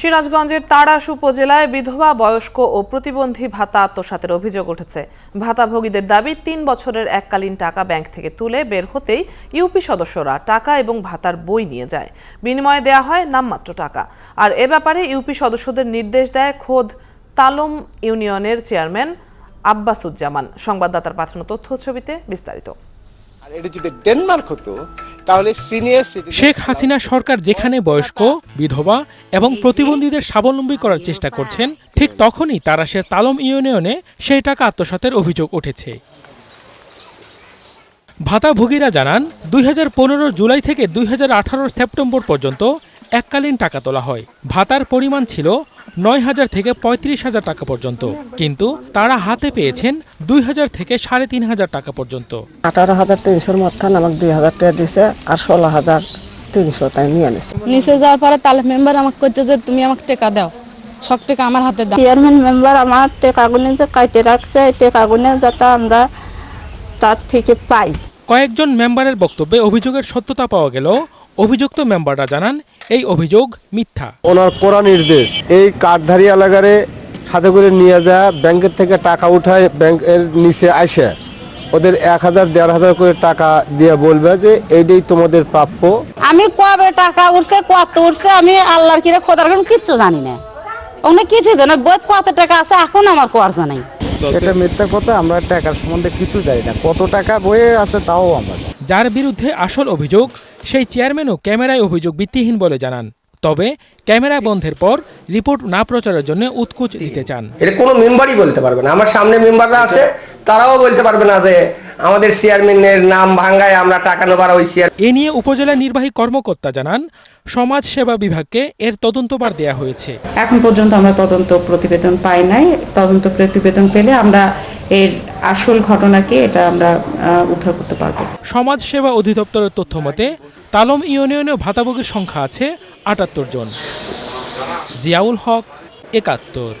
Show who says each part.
Speaker 1: সিরাজগঞ্জের তাড়াশ উপজেলায় বিধবা, বয়স্ক ও প্রতিবন্ধী ভাতা আত্মসাতের অভিযোগ উঠেছে। ভাতাভোগীদের দাবি, তিন বছরের এককালীন টাকা ব্যাংক থেকে তুলে বের হতেই ইউপি সদস্যরা টাকা এবং ভাতার বই নিয়ে যায়। বিনিময়ে দেয়া হয় নামমাত্র টাকা। আর এ ব্যাপারে ইউপি সদস্যদের নির্দেশ দেয় খোদ তালম ইউনিয়নের চেয়ারম্যান আব্বাসুজ্জামান। সংবাদদাতার পাঠানো তথ্য ছবিতে বিস্তারিত।
Speaker 2: আর এটা যদি ডেনমার্ক হতো তাহলে সিনিয়র
Speaker 3: শেখ হাসিনা সরকার যেখানে বয়স্ক, বিধবা এবং প্রতিবন্ধীদের স্বাবলম্বী করার চেষ্টা করছেন, ঠিক তখনই তারাশের তালম ইউনিয়নে সেই টাকা আত্মসাতের অভিযোগ উঠেছে। ভাতাভোগীরা জানান, দুই হাজার পনেরো জুলাই থেকে দুই হাজার আঠারো সেপ্টেম্বর পর্যন্ত এককালীন টাকা তোলা হয়। ভাতার পরিমাণ ছিল নয় হাজার থেকে পঁয়ত্রিশ হাজার টাকা পর্যন্ত। কিন্তু তারা হাতে পেয়েছেন দুই হাজার থেকে সাড়ে তিন হাজার টাকা পর্যন্ত।
Speaker 4: আঠারো হাজার তিনশোর মধ্যখান আমাকে দুই হাজার টাকা দিছে আর ষোলো হাজার তিনশো তাই নিয়ে নিছে
Speaker 5: নিচে যাওয়ার পরে তালে মেম্বার আমাকে করছে যে তুমি আমাকে টাকা দাও সব টাকা আমার হাতে দাও।
Speaker 6: চেয়ারম্যান মেম্বার আমার টেকাগুনে যে কাটে রাখছে এই টেকাগুনে যাতে আমরা তার থেকে পাই।
Speaker 3: কয়েকজন মেম্বারের বক্তব্যে অভিযোগের সত্যতা পাওয়া গেল অভিযুক্ত মেম্বাররা জানান এই অভিযোগ মিথ্যা।
Speaker 7: ওনার কড়া নির্দেশ এই কার্ডধারী এলাকারে সাথে করে নিয়ে যা ব্যাংকের থেকে টাকা উঠায় ব্যাংকের নিচে আসে। ওদের এক হাজার দেড় হাজার করে টাকা দিয়ে বলবে যে এইটাই তোমাদের প্রাপ্য।
Speaker 5: আমি কবে টাকা উঠছে কত উঠছে আমি আল্লাহর কিরে খোদার কোন কিচ্ছু জানি না। ওখানে কিছু জানো বই কত টাকা আছে এখন আমার কোয়ার জানাই।
Speaker 8: এটা মিথ্যা কথা আমরা টাকার সম্বন্ধে কিছু জানি না। কত টাকা বইয়ে আছে তাও আমরা।
Speaker 3: যার বিরুদ্ধে আসল অভিযোগ সেই চেয়ারম্যানও ক্যামেরায় অভিযোগ ভিত্তিহীন বলে জানান। তবে ক্যামেরা বন্ধের পর রিপোর্ট না প্রচারের জন্য উৎকুচ দিতে চান।
Speaker 9: এটা কোনো মেম্বারই বলতে পারবে না। আমার সামনে মেম্বাররা আছে তারাও বলতে পারবে না যে আমাদের চেয়ারম্যানের নাম ভাঙ্গায় আমরা টাকা নেবার ওই চেয়ার
Speaker 3: এ নিয়ে উপজেলা নির্বাহী কর্মকর্তা জানান সমাজ সেবা বিভাগকে এর তদন্তবার দেয়া হয়েছে।
Speaker 10: এখন পর্যন্ত আমরা তদন্ত প্রতিবেদন পাই নাই। তদন্ত প্রতিবেদন পেলে আমরা এর আসল ঘটনাকে এটা আমরা উদ্ধার করতে পারব।
Speaker 3: সমাজ সেবা অধিদপ্তরের তথ্য মতে, তালম ইউনিয়নে ভাতাভোগীর সংখ্যা আছে আটাত্তর জন। জিয়াউল হক, একাত্তর।